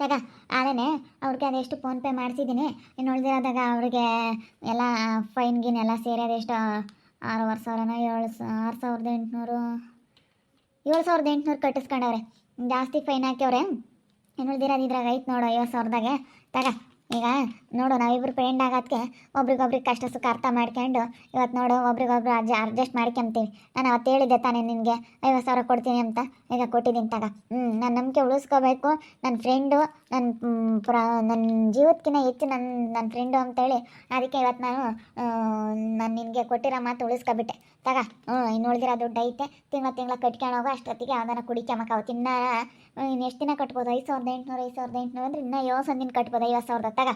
ತಗ ಆಮೇಲೆ ಅವ್ರಿಗೆ ಅದೆಷ್ಟು ಫೋನ್ಪೇ ಮಾಡಿಸಿದ್ದೀನಿ ಇನ್ನು ಉಳಿದಿರೋದಾಗ ಅವ್ರಿಗೆ ಎಲ್ಲ ಫೈನ್ ಗಿನ್ ಎಲ್ಲ ಸೇರಿ ಅದೆಷ್ಟು ಆರೂವರೆ ಸಾವಿರನ ಏಳು ಆರು ಸಾವಿರದ ಎಂಟುನೂರು, ಏಳು ಸಾವಿರದ ಎಂಟುನೂರು ಕಟ್ಟಿಸ್ಕೊಂಡವ್ರೆ. ಜಾಸ್ತಿ ಫೈನ್ ಹಾಕ್ಯವ್ರೆ. ಇನ್ನು ಉಳ್ದಿರೋದು ಇದ್ರಾಗ ಐತೆ ನೋಡು ಐವತ್ತು ಸಾವಿರದಾಗೆ. ತಗ ಈಗ ನೋಡು, ನಾವಿಬ್ರು ಫ್ರೆಂಡ್ ಆಗೋದಕ್ಕೆ ಒಬ್ರಿಗೊಬ್ರಿಗೆ ಕಷ್ಟ ಸುಖ ಅರ್ಥ ಮಾಡ್ಕೊಂಡು ಇವತ್ತು ನೋಡು, ಒಬ್ರಿಗೊಬ್ರು ಅಡ್ಜ ಅಡ್ಜಸ್ಟ್ ಮಾಡ್ಕೊಂತೀವಿ. ನಾನು ಅವತ್ತು ಹೇಳಿದ್ದೆ ತಾನೇ ನಿನಗೆ, ಐವತ್ತು ಸಾವಿರ ಕೊಡ್ತೀನಿ ಅಂತ. ಈಗ ಕೊಟ್ಟಿದ್ದೀನಿ ತಗ. ಹ್ಞೂ ನನ್ನ ನಂಬಿಕೆ ಉಳಿಸ್ಕೋಬೇಕು. ನನ್ನ ಫ್ರೆಂಡು ನನ್ನ ಪ್ರ ನನ್ನ ಜೀವಕ್ಕಿಂತ ಹೆಚ್ಚು ನನ್ನ ನನ್ನ ಫ್ರೆಂಡು ಅಂತೇಳಿ ಅದಕ್ಕೆ ಇವತ್ತು ನಾನು ನಾನು ನಿನಗೆ ಕೊಟ್ಟಿರೋ ಮಾತು ಉಳಿಸ್ಕೊಬಿಟ್ಟೆ. ತಗ ಹ್ಞೂ ಇನ್ನು ಉಳಿದಿರೋ ದುಡ್ಡು ಐತೆ, ತಿಂಗಳ ತಿಂಗಳ ಕಟ್ಕೊಂಡು ಹೋಗೋ, ಅಷ್ಟೊತ್ತಿಗೆ ಯಾವ್ದಾನ ಕುಡಿಕೊಂಬಕ್ಕಾವು ತಿನ್ನ ಇನ್ನು ಎಷ್ಟು ದಿನ ಕಟ್ಬೋದು? ಐದು ಸಾವಿರದ ಎಂಟುನೂರು, ಐದು ಸಾವಿರದ ಎಂಟುನೂರು ಅಂದರೆ ಇನ್ನೂ ಏಳು ದಿನ ಕಟ್ಬೋದು ಐವತ್ತು ಸಾವಿರದ. ತಗ,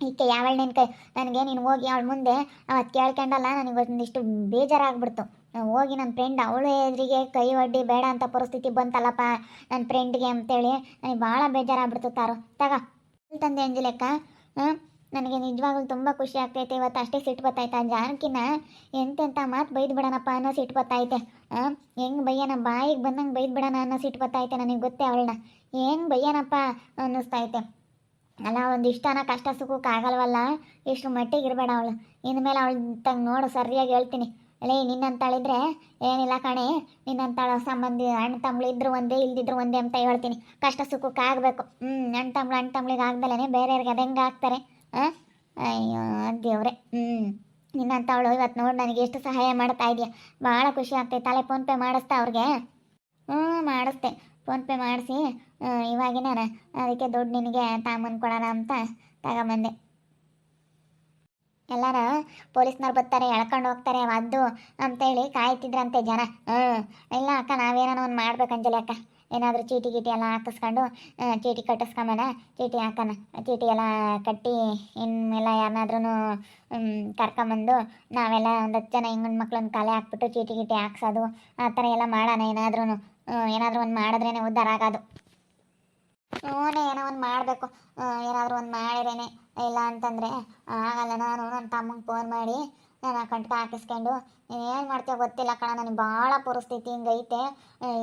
ಈಕೆ ಯಾವಳ ನಿನ್ನ ಕೈ ನನಗೆ ನೀನು ಹೋಗಿ ಅವಳ ಮುಂದೆ ಅವತ್ತು ಕೇಳ್ಕೊಂಡಲ್ಲ, ನನಗೆ ಒಂದಿಷ್ಟು ಬೇಜಾರಾಗ್ಬಿಡ್ತು. ಹೋಗಿ ನನ್ನ ಫ್ರೆಂಡ್ ಅವಳು ಎದುರಿಗೆ ಕೈ ಒಡ್ಡಿ ಬೇಡ ಅಂತ ಪರಿಸ್ಥಿತಿ ಬಂತಲ್ಲಪ್ಪ ನನ್ನ ಫ್ರೆಂಡ್ಗೆ ಅಂತೇಳಿ. ನನಗೆ ಭಾಳ ಬೇಜಾರಾಗ್ಬಿಡ್ತು ತಾರು. ತಗ. ತಂದೆ ಅಂಜಲೆಕ್ಕ ನನಗೆ ನಿಜವಾಗ್ಲೂ ತುಂಬ ಖುಷಿ ಆಗ್ತೈತೆ. ಇವತ್ತು ಅಷ್ಟೇ ಸಿಟ್ಟು ಬತ್ತಾಯ್ತಾ ಜಾನಕಿನ? ಎಂತೆಂಥ ಮಾತು ಬೈದು ಬಿಡೋಣಪ್ಪ ಅನ್ನೋ ಸಿಟ್ಟು ಬತ್ತಾಯ್ತೆ. ಹೆಂಗೆ ಬೈಯನ? ಬಾಯಿಗೆ ಬಂದಂಗೆ ಬೈದು ಬಿಡೋಣ ಅನ್ನೋ ಸಿಟ್ಟು ಬತ್ತಾಯ್ತೆ ನನಗೆ ಗೊತ್ತೇ ಅವಳನ್ನ. ಹೆಂಗೆ ಬೈಯನಪ್ಪ ಅನ್ನಿಸ್ತೈತೆ ಅಲ್ಲ, ಒಂದು ಇಷ್ಟನ ಕಷ್ಟ ಸುಖಕ್ಕೆ ಆಗಲ್ವಲ್ಲ? ಇಷ್ಟು ಮಟ್ಟಿಗೆ ಇರಬೇಡ ಅವಳು. ಇನ್ಮೇಲೆ ಅವಳು ತಂಗೆ ನೋಡು, ಸರಿಯಾಗಿ ಹೇಳ್ತೀನಿ. ಅಲ್ಲೇ ನಿನ್ನಂತಾಳಿದ್ರೆ? ಏನಿಲ್ಲ ಕಣೆ. ನಿನ್ನಂತಾಳ ಸಂಬಂಧಿ ಅಣ್ಣ ತಮ್ಳು ಇದ್ರು ಒಂದೇ, ಇಲ್ದಿದ್ರು ಒಂದೇ ಅಂತ ಹೇಳ್ತೀನಿ. ಕಷ್ಟ ಸುಖಕ್ಕೆ ಆಗಬೇಕು. ಹ್ಞೂ ಅಣ್ಣ ತಮ್ಳು ಅಣ್ಣ ತಮ್ಳಿಗೆ ಆಗ್ದಲೇ ಬೇರೆಯವ್ರಿಗೆ ಅದು ಹೆಂಗೆ ಆಗ್ತಾರೆ? ಹಾಂ ಅಯ್ಯೋ, ದೇವ್ರೆ. ಹ್ಞೂ ನಿನ್ನಂತವಳು ಇವತ್ತು ನೋಡಿ ನನಗೆ ಎಷ್ಟು ಸಹಾಯ ಮಾಡ್ತಾ ಇದೆಯಾ. ಭಾಳ ಖುಷಿ ಆಗ್ತೈತೆ. ತಲೆ ಫೋನ್ಪೇ ಮಾಡಿಸ್ತಾ ಅವ್ರಿಗೆ? ಹ್ಞೂ ಮಾಡಿಸ್ತೆ. ಫೋನ್ಪೇ ಮಾಡಿಸಿ. ಇವಾಗಿನ ಅದಕ್ಕೆ ದುಡ್ಡು ನಿನಗೆ ತಾಮನ್ ಕೊಡೋಣ ಅಂತ ತಗೊಂಬಂದೆ. ಎಲ್ಲಾರ ಪೊಲೀಸ್ನವ್ರು ಬರ್ತಾರೆ, ಎಳ್ಕೊಂಡು ಹೋಗ್ತಾರೆ ಅದು ಅಂತೇಳಿ ಕಾಯ್ತಿದ್ರಂತೆ ಜನ. ಹ್ಞೂ ಇಲ್ಲ ಅಕ್ಕ ನಾವೇನೋ ಒಂದು ಮಾಡ್ಬೇಕು ಅಂಜಲಿ ಅಕ್ಕ. ಏನಾದರೂ ಚೀಟಿ ಗೀಟಿ ಎಲ್ಲ ಹಾಕಿಸ್ಕೊಂಡು ಚೀಟಿ ಕಟ್ಟಿಸ್ಕೊಂಬೇಡ ಚೀಟಿ ಹಾಕೋಣ. ಚೀಟಿ ಎಲ್ಲ ಕಟ್ಟಿ, ಇನ್ಮೇಲೆ ಯಾರನ್ನಾದ್ರೂ ಕರ್ಕೊಂಬಂದು ನಾವೆಲ್ಲ ಒಂದು ಹತ್ತು ಜನ ಹೆಂಗಣ್ಣು ಮಕ್ಳನ್ನ ಕಲೆ ಹಾಕ್ಬಿಟ್ಟು ಚೀಟಿ ಗೀಟಿ ಹಾಕ್ಸೋದು, ಆ ಥರ ಎಲ್ಲ ಮಾಡೋಣ ಏನಾದ್ರೂ ಏನಾದರೂ ಒಂದು ಮಾಡಿದ್ರೇ ಉದ್ಧಾರ ಆಗೋದು. ಹ್ಞೂ ಏನೋ ಒಂದು ಮಾಡಬೇಕು. ಏನಾದರೂ ಒಂದು ಮಾಡಿರೇನೆ. ಇಲ್ಲ ಅಂತಂದರೆ ಆಗಲ್ಲ ನಾನು ನನ್ನ ತಮ್ಮಂಗೆ ಫೋನ್ ಮಾಡಿ, ನಾನು ಕಂಟ್ಕ ಹಾಕಿಸ್ಕೊಂಡು ಏನು ಮಾಡ್ತೀಯೋ ಗೊತ್ತಿಲ್ಲ ಕಣ, ನನಗೆ ಭಾಳ ಪರಿಸ್ಥಿತಿ ಹಿಂಗೈತೆ.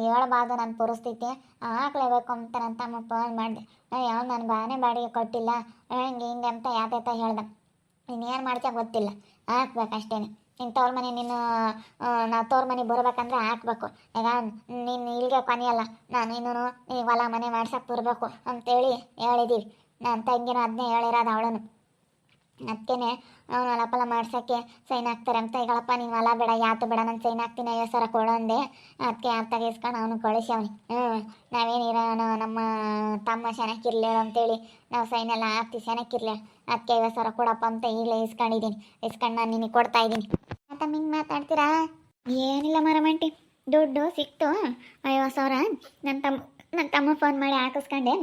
ಹೇಳ್ಬಾರ್ದು ನನ್ನ ಪರಿಸ್ಥಿತಿ. ಹಾಕ್ಲೇಬೇಕು ಅಂತ ನನ್ನ ತಮ್ಮ ಫೋನ್ ಮಾಡಿದೆ. ಯಾವ ನಾನು ಬಾನೆ ಬಾಡಿಗೆ ಕೊಟ್ಟಿಲ್ಲ. ಹಿಂಗೆ ಹಿಂಗೆ ಅಂತ ಯಾತೈತ ಹೇಳ್ದೆ. ಇನ್ನೇನು ಮಾಡ್ತೀಯ ಗೊತ್ತಿಲ್ಲ. ಹಾಕ್ಬೇಕಷ್ಟೇ ನಿನ್ನ ತವ್ರ ಮನೆ ನೀನು ನಾವು ತವ್ರ ಮನೆ ಬರ್ಬೇಕಂದ್ರೆ ಹಾಕ್ಬೇಕು. ಈಗ ನೀನು ಇಲ್ಲಿಗೆ ಕೊನೆಯಲ್ಲ ನಾನು ಇನ್ನೂ ನೀ ಹೊಲ ಮನೆ ಮಾಡ್ಸಕ್ಕೆ ಬರಬೇಕು ಅಂತೇಳಿ ಹೇಳಿದ್ದೀವಿ ನನ್ನ ತಂಗಿನ ಅದನ್ನೇ ಹೇಳಿರೋದು ಅವಳನು. ಅದಕ್ಕೇನೆ ಅವನು ಹೊಲಪಲ ಮಾಡ್ಸೋಕ್ಕೆ ಸೈನ್ ಹಾಕ್ತಾರೆ ಅಂತ ಈಗಳಪ್ಪ ನೀನು ಹೊಲ ಬೇಡ ಯಾತು ಬೇಡ, ನಾನು ಸೈನ್ ಹಾಕ್ತೀನಿ, ಐವತ್ತು ಸಾವಿರ ಕೊಡು ಅಂದೆ. ಅದಕ್ಕೆ ಯಾರು ತೆಗಿಸ್ಕೊಂಡು ಅವನು ಕಳಿಸ್ಯಾವನಿ ಹ್ಞೂ ನಾವೇನಿರೋನು ನಮ್ಮ ತಮ್ಮ ಚೆನ್ನಾಗಿರ್ಲಿ ಅಂತೇಳಿ ನಾವು ಸೈನ್ ಎಲ್ಲ ಹಾಕ್ತೀವಿ ಚೆನ್ನಾಗಿರ್ಲಿ ಅದಕ್ಕೆ ಐವತ್ತು ಸಾವಿರ ಕೊಡಪ್ಪ ಅಂತ ಈಗಲೇ ಇಸ್ಕೊಂಡಿದ್ದೀನಿ. ಇಸ್ಕೊಂಡು ನಾನು ನಿನಗೆ ಕೊಡ್ತಾ ಇದ್ದೀನಿ. ಮತ್ತೆ ಹಿಂಗೆ ಮಾತಾಡ್ತೀರಾ? ಏನಿಲ್ಲ ಮರಮಂಟಿ, ದುಡ್ಡು ಸಿಕ್ತು. ಐವತ್ತು ಸಾವಿರ ನನ್ನ ತಮ್ಮ ನನ್ನ ತಮ್ಮ ಫೋನ್ ಮಾಡಿ ಹಾಕಿಸ್ಕೊಂಡೆ.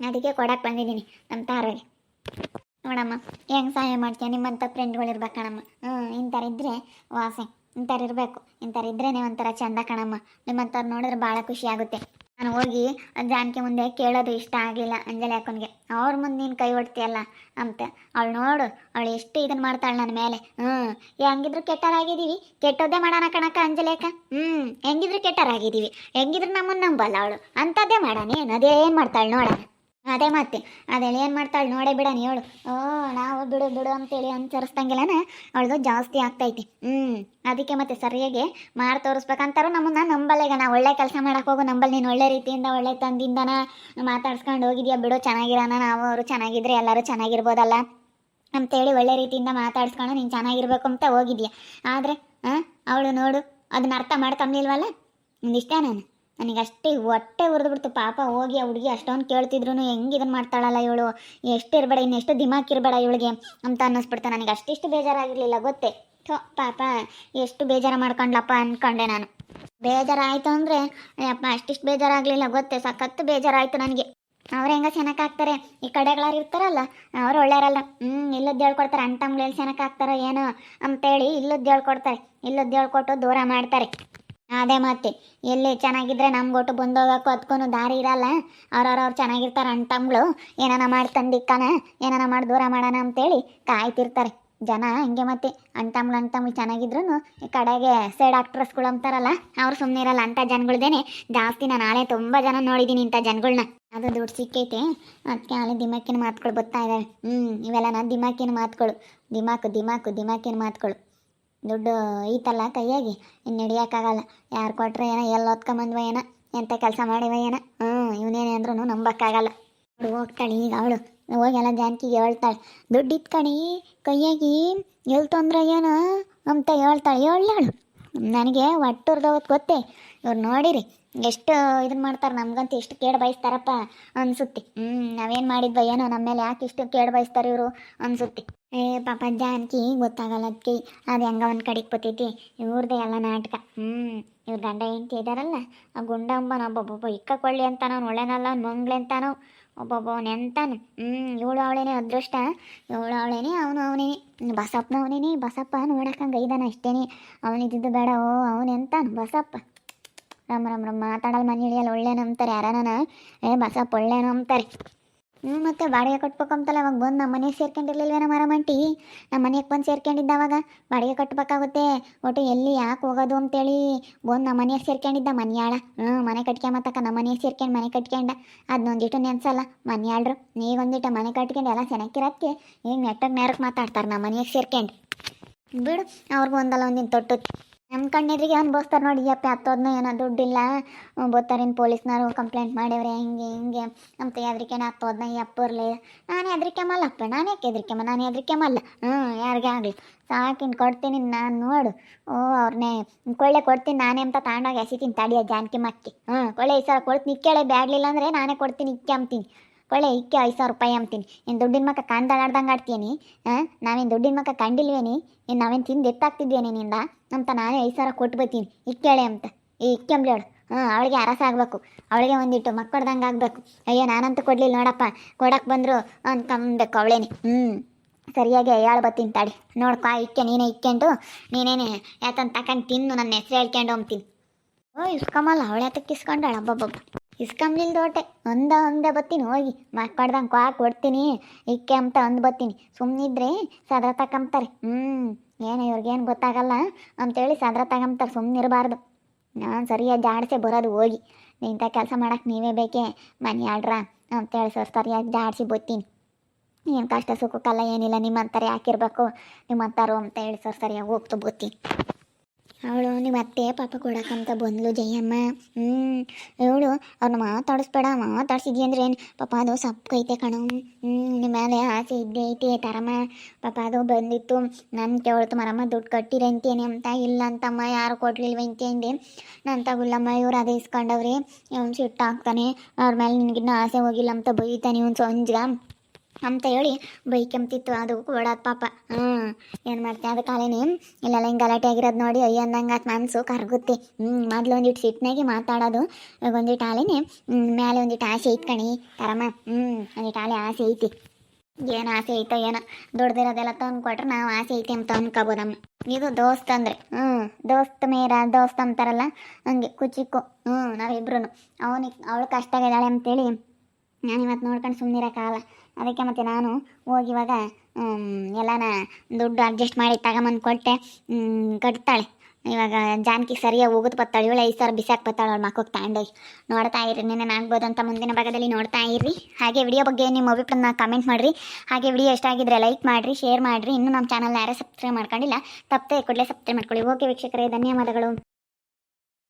ಅದಕ್ಕೆ ಕೊಡಕ್ಕೆ ಬಂದಿದ್ದೀನಿ ನಮ್ಮ ತಾರಲ್ಲಿ ನೋಡಮ್ಮ, ಹೆಂಗೆ ಸಹಾಯ ಮಾಡ್ತೀಯ? ನಿಮ್ಮಂಥ ಫ್ರೆಂಡ್ಗಳು ಇರ್ಬೇಕು ಕಣಮ್ಮ. ಹ್ಞೂ ಇಂಥವ್ರು ಇದ್ದರೆ ವಾಸೆ, ಇಂಥವ್ರು ನೀವು ಒಂಥರ ಚಂದ ಕಣಮ್ಮ. ನಿಮ್ಮಂಥವ್ರು ನೋಡಿದ್ರೆ ಭಾಳ ಖುಷಿ ಆಗುತ್ತೆ. ನಾನು ಹೋಗಿ ಜಾನಕಿ ಮುಂದೆ ಕೇಳೋದು ಇಷ್ಟ ಆಗಲಿಲ್ಲ ಅಂಜಲಿ ಅಕ್ಕನಿಗೆ. ಅವ್ರ ಮುಂದೆ ನೀನು ಕೈ ಹೊಡ್ತೀಯಲ್ಲ ಅಂತ. ಅವಳು ನೋಡು, ಅವಳು ಎಷ್ಟು ಇದನ್ನು ಮಾಡ್ತಾಳೆ ನನ್ನ ಮೇಲೆ. ಹ್ಞೂ ಹೆಂಗಿದ್ರು ಕೆಟ್ಟರಾಗಿದ್ದೀವಿ ಕೆಟ್ಟೋದೇ ಮಾಡೋಣ ಕಣಕ್ಕ ಅಂಜಲಿ ಅಕ್ಕ. ಹ್ಞೂ ಹೆಂಗಿದ್ರು ಕೆಟ್ಟರಾಗಿದ್ದೀವಿ ಹೆಂಗಿದ್ರು ನಮ್ಮನ್ನು ನಂಬಲ್ಲ ಅವಳು. ಅಂಥದ್ದೇ ಮಾಡೋಣ. ಏನು, ಅದೇನು ಮಾಡ್ತಾಳೆ ನೋಡೋಣ. ಅದೇ ಮತ್ತೆ. ಅದೆಲ್ಲ ಏನು ಮಾಡ್ತಾಳೆ ನೋಡೇ ಬಿಡೋಣ ಹೇಳು. ಓ, ನಾವು ಬಿಡು ಬಿಡು ಅಂತೇಳಿ ಅನುಸರಿಸ್ದಂಗೆಲ್ಲನ ಅವಳದು ಜಾಸ್ತಿ ಆಗ್ತೈತಿ. ಹ್ಞೂ ಅದಕ್ಕೆ ಮತ್ತೆ ಸರಿಯಾಗಿ ಮಾಡಿ ತೋರಿಸ್ಬೇಕಂತಾರು ನಮ್ಮನ್ನ ನಂಬಲ್ಲ ಈಗ. ನಾವು ಒಳ್ಳೆ ಕೆಲಸ ಮಾಡೋಕೆ ಹೋಗು ನಂಬಲ್ಲಿ ನೀನು ಒಳ್ಳೆ ರೀತಿಯಿಂದ, ಒಳ್ಳೆ ತಂದಿಂದನ ಮಾತಾಡ್ಸ್ಕೊಂಡು ಹೋಗಿದ್ಯಾ ಬಿಡು, ಚೆನ್ನಾಗಿರೋಣ ನಾವು ಅವರು ಚೆನ್ನಾಗಿದ್ರೆ ಎಲ್ಲರೂ ಚೆನ್ನಾಗಿರ್ಬೋದಲ್ಲ ಅಂತೇಳಿ ಒಳ್ಳೆ ರೀತಿಯಿಂದ ಮಾತಾಡ್ಸ್ಕೊಂಡು ನೀನು ಚೆನ್ನಾಗಿರ್ಬೇಕು ಅಂತ ಹೋಗಿದ್ಯಾ. ಆದರೆ ಹಾಂ ಅವಳು ನೋಡು, ಅದನ್ನ ಅರ್ಥ ಮಾಡ್ಕೊಂಬಿಲ್ವಲ್ಲ ಒಂದಿಷ್ಟ ನಾನು. ನನಗೆ ಅಷ್ಟೇ ಹೊಟ್ಟೆ ಉರಿದ್ಬಿಡ್ತು ಪಾಪ ಹೋಗಿ ಆ ಹುಡುಗಿ ಅಷ್ಟೊಂದು ಕೇಳ್ತಿದ್ರು ಹೆಂಗೆ ಇದನ್ನು ಮಾಡ್ತಾಳಲ್ಲ ಇವಳು? ಎಷ್ಟು ಇರಬೇಡ ಇನ್ನು ಎಷ್ಟು ದಿಮಾಕ್ ಇರಬೇಡ ಇವಳಿಗೆ ಅಂತ ಅನ್ನಿಸ್ಬಿಡ್ತು ನನಗೆ ಅಷ್ಟಿಷ್ಟು ಬೇಜಾರಾಗಿರಲಿಲ್ಲ ಗೊತ್ತೇ? ಥೋ, ಪಾಪ ಎಷ್ಟು ಬೇಜಾರು ಮಾಡ್ಕೊಂಡ್ಲಪ್ಪ ಅಂದ್ಕೊಂಡೆ ನಾನು. ಬೇಜಾರಾಯಿತು ಅಂದರೆ ಅಪ್ಪ ಅಷ್ಟಿಷ್ಟು ಬೇಜಾರಾಗಲಿಲ್ಲ ಗೊತ್ತೇ ಸಖತ್ತು ಬೇಜಾರಾಯಿತು ನನಗೆ. ಅವ್ರು ಹೆಂಗ ಸೆನಕ್ಕೆ ಹಾಕ್ತಾರೆ ಈ ಕಡೆಗಳಾರು ಇರ್ತಾರಲ್ಲ, ಅವ್ರು ಒಳ್ಳೆಯರಲ್ಲ. ಹ್ಞೂ ಇಲ್ಲದ್ದು ಹೇಳ್ಕೊಡ್ತಾರೆ, ಅಣ್ಣ ಸೆನಕ್ಕೆ ಹಾಕ್ತಾರೋ ಏನೋ ಅಂತೇಳಿ ಇಲ್ಲದ್ದು ಹೇಳ್ಕೊಡ್ತಾರೆ. ಇಲ್ಲದ್ದು ಹೇಳ್ಕೊಟ್ಟು ದೂರ ಮಾಡ್ತಾರೆ. ಅದೇ ಮತ್ತೆ, ಎಲ್ಲಿ ಚೆನ್ನಾಗಿದ್ರೆ ನಮ್ಗೊಟ್ಟು ಬಂದೋಗಕ್ಕೂ ಅದಕ್ಕೂ ದಾರಿ ಇರಲ್ಲ. ಅವ್ರವ್ರವ್ರು ಚೆನ್ನಾಗಿರ್ತಾರೆ ಅಣ್ಣ ಏನಾನ ಮಾಡಿ ತಂದಿಕ್ಕಾನ, ಏನಾನ ಮಾಡಿ ದೂರ ಮಾಡೋಣ ಅಂತೇಳಿ ಕಾಯ್ತಿರ್ತಾರೆ. ಜನ ಹಂಗೆ ಮತ್ತೆ ಅಣ್ತಮ್ಳು ಅಣ್ತಮ್ಳು ಚೆನ್ನಾಗಿದ್ರು ಈ ಕಡೆಗೆ ಸೈಡ್ ಆಕ್ಟ್ರಸ್ಗಳು ಅಂತಾರಲ್ಲ, ಅವ್ರು ಸುಮ್ಮನೆ ಇರಲ್ಲ. ಅಂಥ ಜನಗಳ್ದೇನೆ ಜಾಸ್ತಿ ನಾನು ನಾಳೆ ತುಂಬ ಜನ ನೋಡಿದ್ದೀನಿ ಇಂಥ ಜನಗಳ್ನ. ಅದು ದುಡ್ಡು ಸಿಕ್ಕೈತೆ. ಅದಕ್ಕೆ ಅಲ್ಲಿ ದಿಮಾಕಿನ ಮಾತುಗಳು ಬರ್ತಾ ಇದ್ದಾವೆ ಹ್ಞೂ ಇವೆಲ್ಲ ನಾನು ದಿಮಾಕಿನ ಮಾತುಗಳು. ದಿಮಾಕು ದಿಮಾಕು, ದಿಮಾಕಿನ ಮಾತುಗಳು. ದುಡ್ಡು ಐತಲ್ಲ ಕೈಯಾಗಿ ಇನ್ನು ಹಿಡಿಯೋಕ್ಕಾಗಲ್ಲ ಯಾರು ಕೊಟ್ರೆ ಏನೋ ಎಲ್ಲಿ ಹೊತ್ಕೊಂಬಂದ್ವ ಏನೋ ಎಂಥ ಕೆಲಸ ಮಾಡಿವ ಏನೋ ಹ್ಞೂ ಇವನೇನೇ ಅಂದ್ರೂ ನಂಬಕ್ಕಾಗಲ್ಲ. ನೋಡು ಹೋಗ್ತಾಳೆ ಈಗ ಅವಳು ಹೋಗೆಲ್ಲ ಜಾನಕಿಗೆ ಹೇಳ್ತಾಳೆ. ದುಡ್ಡು ಇತ್ಕಣಿ ಕೈಯಾಗಿ ಎಲ್ಲಿ ತೊಂದ್ರೆ ಏನೋ ಅಂತ ಹೇಳ್ತಾಳೆ. ಹೇಳಾಳು ನನಗೆ ಒಟ್ಟುರ್ದವತ್ತು ಗೊತ್ತೇ. ಇವ್ರು ನೋಡಿರಿ ಎಷ್ಟು ಇದನ್ನ ಮಾಡ್ತಾರೆ ನಮ್ಗಂತೂ ಎಷ್ಟು ಕೇಡು ಬಯಸ್ತಾರಪ್ಪ ಅನ್ಸುತ್ತೆ. ಹ್ಞೂ ನಾವೇನು ಮಾಡಿದ್ವ ಏನೋ ನಮ್ಮ ಮೇಲೆ ಯಾಕೆ ಇಷ್ಟು ಕೇಡು ಬಯಸ್ತಾರೆ ಇವರು ಅನ್ಸುತ್ತೆ. ಏ, ಪಾಪ ಜಾನಕಿ, ಗೊತ್ತಾಗಲ್ಲ ಅದಕ್ಕೆ ಅದು ಹೆಂಗ ಒಂದು ಕಡೆಗೆ ಬತ್ತೈತಿ ಇವ್ರದ್ದೆ ಎಲ್ಲ ನಾಟಕ. ಹ್ಞೂ ಇವ್ರ ಗಂಡ ಹೆಂಡತಿ ಇದ್ದಾರಲ್ಲ ಆ ಗುಂಡಂಬನ ಒಬ್ಬೊಬ್ಬ ಇಕ್ಕಕೊಳ್ಳಿ ಅಂತಾನೋ ಒಳ್ಳೆನಲ್ಲ ಮಂಗ್ಳೆ ಅಂತಾನೋ, ಒಬ್ಬೊಬ್ಬ ಎಂತಾನು. ಹ್ಞೂ ಇವಳು ಅವಳೇನೆ ಅದೃಷ್ಟ. ಇವಳು ಅವಳೇನೆ, ಅವನು ಅವನೇನೆ. ಬಸಪ್ಪನ ಅವನೇನೆ ಬಸಪ್ಪ ನೋಡಕ್ಕಂಗೆ ಐದಾನ ಅಷ್ಟೇನೆ. ಅವನಿದ್ದು ಬೇಡ, ಓ ಅವನೆಂತಾನು ಬಸಪ್ಪ. ರಾಮ್ ರಾಮ್ ರಮ್ ಮಾತಾಡಲ್ಲ ಮನೆ ಹಿಡಿಯಲ್ಲ, ಒಳ್ಳೆ ನಂಬ್ತಾರೆ ಯಾರನ ಏ ಬಸಪ್ಪ, ಒಳ್ಳೆ ನಂಬ್ತಾರೆ. ಹ್ಞೂ ಮತ್ತೆ ಬಾಡಿಗೆ ಕಟ್ಬೇಕಂತಲ್ಲ, ಅವಾಗ ಬಂದು ನಮ್ಮ ಮನೆಗೆ ಸೇರ್ಕೊಂಡಿರ್ಲಿಲ್ವೇನ ಮರಮಂಟಿ? ನಮ್ಮ ಮನೆಗೆ ಬಂದು ಸೇರ್ಕೊಂಡಿದ್ದ ಅವಾಗ ಬಾಡಿಗೆ ಕಟ್ಟಬೇಕಾಗುತ್ತೆ ಒಟ್ಟು ಎಲ್ಲಿ ಯಾಕೆ ಹೋಗೋದು ಅಂತೇಳಿ ಬಂದು ನಮ್ಮ ಮನೆಗೆ ಸೇರ್ಕೊಂಡಿದ್ದ ಮನೆಯಾಳ. ಹ್ಞೂ ಮನೆ ಕಟ್ಕೊಂಬತ್ತಕ್ಕ ನಮ್ಮ ಮನೆಗೆ ಸೇರ್ಕೊಂಡು ಮನೆ ಕಟ್ಕೊಂಡ ಅದನ್ನೊಂದಿಟ್ಟು ನೆನ್ಸಲ್ಲ, ಮನ್ಯಾಳ್ರು. ಈಗ ಒಂದಿಟ್ಟು ಮನೆ ಕಟ್ಕೊಂಡು ಎಲ್ಲ ಚೆನ್ನಾಗಿರಕ್ಕೆ ಈಗ ನೆಟ್ಟಗೆ ನೆರಕ್ಕೆ ಮಾತಾಡ್ತಾರೆ ನಮ್ಮ ಮನೆಗೆ ಸೇರ್ಕೊಂಡು. ಬಿಡು, ಅವ್ರಿಗೂ ಒಂದಲ್ಲ ಒಂದಿನ ತೊಟ್ಟು ನಮ್ಮ ಕಣ್ಣೆದ್ರಿಗೆ ಅನ್ಭವಿಸ್ತಾರೆ ನೋಡಿ, ಯಪ್ಪ ಹತ್ತೋದ್ನ ಏನೋ ದುಡ್ಡಿಲ್ಲ. ಬೋತಾರಿನ ಪೊಲೀಸ್ನವರು, ಕಂಪ್ಲೇಂಟ್ ಮಾಡ್ಯವ್ರೆ, ಹಿಂಗೆ ಹಿಂಗೆ. ಅಂತ ಹೆದ್ರಿಕೆನ ಹತ್ತೋದ್ನ ಯಪ್ಪ ನಾನು ನಾನು ಹೆದ್ರಿಕೆಮಲ್ಲಪ್ಪ ನಾನು ಯಾಕೆ ಮ ನಾನು ಹೆದ್ರಿಕೆಮಲ್ಲ ಹ್ಞೂ ಯಾರಿಗೆ ಆಗಲಿ. ಸಾಕಿನ್ ಕೊಡ್ತೀನಿ, ನಾನು ನೋಡು. ಓ ಅವ್ರನ್ನೇ ಕೊಳ್ಳೆ ಕೊಡ್ತೀನಿ ನಾನೇ ಅಂತ ತಗೊಂಡೋಗಿ ಎಸಿತೀನಿ ತಡಿಯ ಜಾನಕಿ ಮಕ್ಕಿ. ಹ್ಞೂ ಕೊಳ್ಳೆ ಈ ಸಲ ಕೊಡ್ತೀನಿ ಇಕ್ಕೇಳೆ ಬ್ಯಾಡ್ಲಿಲ್ಲ ಅಂದರೆ ನಾನೇ ಕೊಡ್ತೀನಿ, ಇಕ್ಕೆ ಅಂತೀನಿ ಕೊಳ್ಳೆ ಇಕ್ಕೆ ಐದು ಸಾವಿರ ರೂಪಾಯಿ ಅಂತೀನಿ ಇನ್ ದುಡ್ಡಿನ ಮಕ್ಕ ಆಡ್ದಂಗೆ ಆಡ್ತೀನಿ ಹಾಂ, ನಾವೇನು ದುಡ್ಡಿನ ಮಕ್ಕ ಕಂಡಿಲ್ವೇನಿ? ಇನ್ನು ನಾವೇನು ತಿಂದು ಎತ್ತಾಗ್ತಿದ್ವೇನಿ ನಿಂದ? ಅಂತ ನಾನೇ ಐದು ಸಾವಿರ ಕೊಟ್ಟು ಬರ್ತೀನಿ ಇಕ್ಕೇಳೆ ಅಂತ. ಈ ಇಕ್ಕಂಬ್ಳೇಳು ಹ್ಞೂ ಅವಳಿಗೆ ಅರಸ ಆಗಬೇಕು. ಅವಳಿಗೆ ಒಂದಿಟ್ಟು ಮಕ್ಕಳ್ದಂಗೆ ಆಗಬೇಕು. ಅಯ್ಯೋ, ನಾನಂತೂ ಕೊಡಲಿಲ್ಲ ನೋಡಪ್ಪ. ಕೊಡಕ್ಕೆ ಬಂದರು ಅನ್ಕೊಂಬೇಕು ಅವಳೇನೆ. ಹ್ಞೂ ಸರಿಯಾಗಿ ಹೇಳು ಬತ್ತೀನಿ ತಾಳಿ. ನೋಡ್ಕೊ ಇಕ್ಕೆ, ನೀನೇ ಇಕ್ಕೊಂಡು. ನೀನೇನೆ ಯಾಕಂತ ತಕೊಂಡು ತಿನ್ನು, ನನ್ನ ಹೆಸರು ಹೇಳ್ಕೊಂಡು ಹೋಗ್ತೀನಿ. ಓ ಇಸ್ಕೊಂಬಲ್ಲ ಅವಳೆ ಹತ್ತಕ್ಕೆ ಇಸ್ಕೊಂಡಾಳ ಅಬ್ಬಬ್ಬಬ್ಬ. ಇಸ್ಕೊಂಬಿಲ್ದೋಟೆ ಒಂದ ಒಂದೇ ಬತ್ತೀನಿ. ಹೋಗಿ. ಮಕ್ಕಳ್ದಂಗೆ ಕೊಡ್ತೀನಿ. ಇಕ್ಕೆ ಅಂತ ಅಂದು ಬತ್ತೀನಿ. ಸುಮ್ಮನಿದ್ರೆ ಸದ್ರ ತಕಂಬ್ತಾರೆ. ಹ್ಞೂ ಏನು ಇವ್ರಿಗೇನು ಗೊತ್ತಾಗಲ್ಲ? ಅಂತೇಳಿ ಸದ್ರ ತಗೊಂತಾರೆ ಸುಮ್ಮನಿರಬಾರ್ದು ನಾನು ಸರಿಯಾಗಿ ಜಾಡಿಸಿ ಬರೋದು ಹೋಗಿ. ಇಂಥ ಕೆಲಸ ಮಾಡಕ್ಕೆ ನೀವೇ ಬೇಕೇ? ಮನೆ ಆಡ್ರ? ಅಂತೇಳಿ ಸರ್ ಸರಿಯಾಗಿ ಜಾಡಿಸಿ ಬತ್ತೀನಿ ಏನು ಕಷ್ಟ ಸುಖಕ್ಕಲ್ಲ ಏನಿಲ್ಲ ನಿಮ್ಮಂತಾರೆ ಯಾಕಿರ್ಬೇಕು ನಿಮ್ಮಂತಾರು ಅಂತ ಹೇಳಿ ಸರ್ ಸರಿಯಾಗಿ ಹೋಗ್ತು ಬತ್ತೀನಿ ಅವಳು ನಿಮ್ಮ ಅತ್ತೆ ಪಾಪ ಕೊಡಕ್ಕಂತ ಬಂದ್ಲು ಜಯಮ್ಮ. ಹ್ಞೂ ಇವಳು ಅವ್ರನ್ನ ಮಾತಾಡಿಸ್ಬೇಡ, ಮಾತಾಡ್ಸಿದ್ಯ ಅಂದ್ರೆ ಏನು? ಪಾಪ ಅದು ಸಪ್ಪೈತೆ ಕಣೋ. ಹ್ಞೂ ನಿಮ್ಮ ಮೇಲೆ ಆಸೆ ಇದ್ದೇ ಐತೆ ತರಮ್ಮ. ಪಾಪ ಅದು ಬಂದಿತ್ತು. ನನ್ನ ಕೇಳ್ತು ಮರಮ್ಮ, ದುಡ್ಡು ಕಟ್ಟಿರಂತೇನೆ ಅಂತ ಇಲ್ಲ ಅಂತಮ್ಮ, ಯಾರು ಕೊಡ್ಲಿಲ್ವ ಅಂದೆ. ನಾನು ತಗೊಳ್ಳಮ್ಮ ಇವ್ರು ಅದೇ ಇಸ್ಕೊಂಡವ್ರಿ. ಅವ್ನು ಹಾಕ್ತಾನೆ ಅವ್ರ ಮೇಲೆ ನಿನಗಿನ್ನ ಆಸೆ ಹೋಗಿಲ್ಲ ಅಂತ ಬೈತಾನೆ ಇವ್ನು ಸಂಜ್ಗ. ಅಂತ ಹೇಳಿ ಬೈಕೆಂಬ್ತಿತ್ತು ಅದು ಓಡಾದ ಪಾಪ. ಹ್ಞೂ ಏನು ಮಾಡ್ತೀನಿ ಅದು ಕಾಲೇನಿ. ಇಲ್ಲೆಲ್ಲ ಹಿಂಗೆ ಗಲಾಟೆ ಆಗಿರೋದು ನೋಡಿ ಅಯ್ಯ ಅಂದಂಗೆ ಆತ ಮನಸ್ಸು ಕರಗುತ್ತೆ. ಹ್ಞೂ ಮೊದಲು ಒಂದಿಟ್ಟು ಸಿಟ್ಟಿನಾಗೆ ಮಾತಾಡೋದು. ಇವಾಗ ಒಂದಿಟ್ಟು ಆಲೇನೆ. ಮೇಲೆ ಒಂದಿಟ್ಟು ಆಸೆ ಐತ್ ಕಣಿ. ತರಮ್ಮ. ಹ್ಞೂ ಒಂದಿಟ್ಟು ಆಲೆ ಆಸೆ ಐತಿ. ಏನು ಆಸೆ ಐತೋ ಏನೋ. ದೊಡ್ಡದಿರೋದೆಲ್ಲ ತಂದು ಕೊಟ್ರೆ ನಾವು ಆಸೆ ಐತಿ ಅಂತ ಅನ್ಕೋಬೋದಮ್ಮ ಇದು ದೋಸ್ತ್ ಅಂದರೆ. ಹ್ಞೂ ದೋಸ್ತ್ ಮೇರ, ದೋಸ್ತ್ ಅಂತಾರಲ್ಲ? ಹಂಗೆ ಕುಚಿಕ್ಕು. ಹ್ಞೂ ನಾವಿಬ್ರು ಅವನಿಗೆ, ಅವಳು ಕಷ್ಟ ಆಗಿದ್ದಾಳೆ ಅಂತೇಳಿ ನಾನು ಇವತ್ತು ನೋಡ್ಕೊಂಡು ಸುಮ್ಮನಿರೋಕ್ಕಾಗಲ್ಲ ಅದಕ್ಕೆ ಮತ್ತೆ ನಾನು ಹೋಗಿವಾಗ ಎಲ್ಲನ ದುಡ್ಡು ಅಡ್ಜಸ್ಟ್ ಮಾಡಿ ತಗೊಂಬಂದು ಕೊಟ್ಟೆ. ಕಟ್ತಾಳೆ. ಇವಾಗ ಜಾನಕಿ ಸರಿಯಾಗಿ ಹೋಗುದು ಬತ್ತಾಳೆ. ಇವಳು ಐದು ಸಾವಿರ ಬಿಸಾಕ್ ಬತ್ತಾಳೆ ಅವಳು ಮಕ್ಕಳಿಗೆ ತಗೊಂಡೋಗಿ ನೋಡ್ತಾ ಇರಿ ನಿನ್ನೆ ಆಗ್ಬೋದು ಅಂತ ಮುಂದಿನ ಭಾಗದಲ್ಲಿ ನೋಡ್ತಾ ಇರ್ರಿ. ಹಾಗೆ ವಿಡಿಯೋ ಬಗ್ಗೆ ನಿಮ್ಮ ಅಭಿಪ್ರಾಯನ ಕಮೆಂಟ್ ಮಾಡಿರಿ. ಹಾಗೆ ವಿಡಿಯೋ ಇಷ್ಟ ಆಗಿದ್ರೆ ಲೈಕ್ ಮಾಡಿರಿ ಶೇರ್ ಮಾಡಿರಿ. ಇನ್ನೂ ನಮ್ಮ ಚಾನಲ್ ಯಾರೇ ಸಬ್ಸ್ಕ್ರೈಬ್ ಮಾಡ್ಕೊಂಡಿಲ್ಲ, ತಪ್ಪದೆ ಕೂಡಲೇ ಸಬ್ಸ್ಕ್ರೈಬ್ ಮಾಡ್ಕೊಳ್ಳಿ. ಓಕೆ ವೀಕ್ಷಕರೇ, ಧನ್ಯವಾದಗಳು.